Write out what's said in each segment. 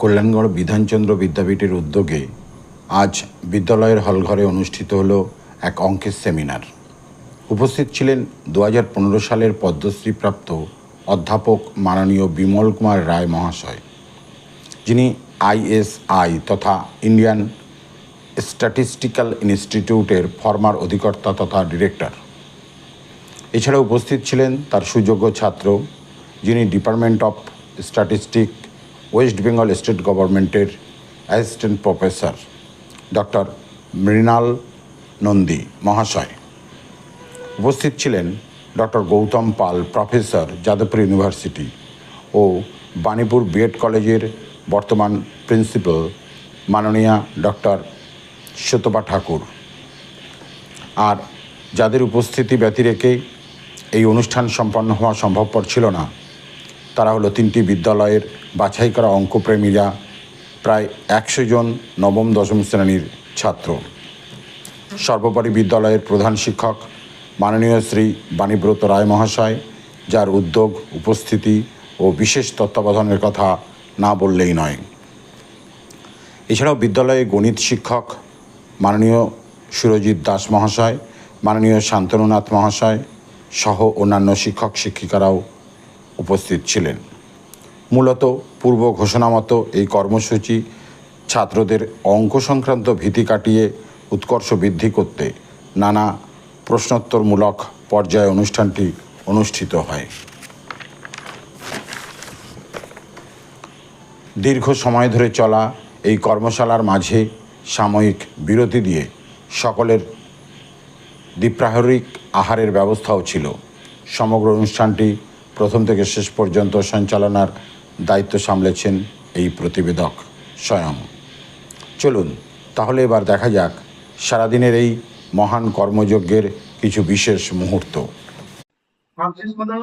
কল্যাণগড় বিধানচন্দ্র বিদ্যাপীঠের উদ্যোগে আজ বিদ্যালয়ের হলঘরে অনুষ্ঠিত হল এক অঙ্কের সেমিনার। উপস্থিত ছিলেন দু হাজার পনেরো সালের পদ্মশ্রীপ্রাপ্ত অধ্যাপক মাননীয় বিমল কুমার রায় মহাশয়, যিনি আইএসআই তথা ইন্ডিয়ান স্ট্যাটিস্টিক্যাল ইনস্টিটিউটের ফর্মার অধিকর্তা তথা ডিরেক্টর। এছাড়া উপস্থিত ছিলেন তার সুযোগ্য ছাত্র, যিনি department of statistic West Bengal state গভর্নমেন্টের assistant professor doctor Mrinal Nandi মহাশয় উপস্থিত ছিলেন doctor Gautam Pal professor Jadavpur university ও বাণীপুর বিএড কলেজের বর্তমান প্রিন্সিপাল মাননীয়া ডক্টর সুতপা ঠাকুর আর যাদের উপস্থিতি ব্যতিরেকে এই অনুষ্ঠান সম্পন্ন হওয়া সম্ভবপর ছিল না তারা হলো তিনটি বিদ্যালয়ের বাছাই করা অঙ্কপ্রেমীরা, প্রায় একশো জন নবম, দশম শ্রেণির ছাত্র। সর্বোপরি বিদ্যালয়ের প্রধান শিক্ষক মাননীয় শ্রী বাণীব্রত রায় মহাশয়, যার উদ্যোগ, উপস্থিতি ও বিশেষ তত্ত্বাবধানের কথা না বললেই নয়। এছাড়াও বিদ্যালয়ে গণিত শিক্ষক মাননীয় সুরজিৎ দাস মহাশয়, মাননীয় শান্তনুনাথ মহাশয় সহ অন্যান্য শিক্ষক, শিক্ষিকারাও উপস্থিত ছিলেন। মূলত পূর্ব ঘোষণা মতো এই কর্মসূচি ছাত্রদের অঙ্ক সংক্রান্ত ভীতি কাটিয়ে উৎকর্ষ বৃদ্ধি করতে নানা প্রশ্নোত্তরমূলক পর্যায়ে অনুষ্ঠানটি অনুষ্ঠিত হয়। দীর্ঘ সময় ধরে চলা এই কর্মশালার মাঝে সাময়িক বিরতি দিয়ে সকলের দ্বিপ্রাহরিক আহারের ব্যবস্থাও ছিল। সমগ্র অনুষ্ঠানটি প্রথম থেকে শেষ পর্যন্ত সঞ্চালনার দায়িত্ব সামলেছেন এই প্রতিবেদক স্বয়ং। চলুন, তাহলে এবার দেখা যাক সারাদিনের এই মহান কর্মযজ্ঞের কিছু বিশেষ মুহূর্ত। ফ্রান্সিস কোথায়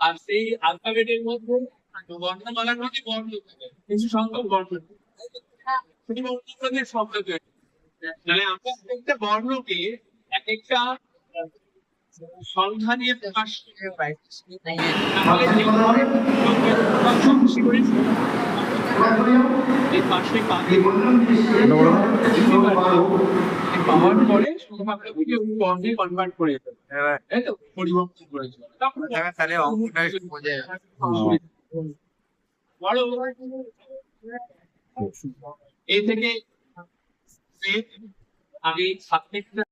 আর সেই আলফাবেটের মধ্যে বর্ণমালার মধ্যে বর্ণ থাকে, কিছু সংখ্যক বর্ণ। সেই বর্ণগুলোকে শব্দ মানে আমরা একটা বর্ণকে এক একটা প্রকাশ বেশি করে এই পাশে পাবে। পাওয়ার পরে শুধুমাত্র ভিডিও কনভার্ট করে তাই তো? পরিবর্তন করে তাহলে বড় এই থেকে আগে সাবজেক্টটা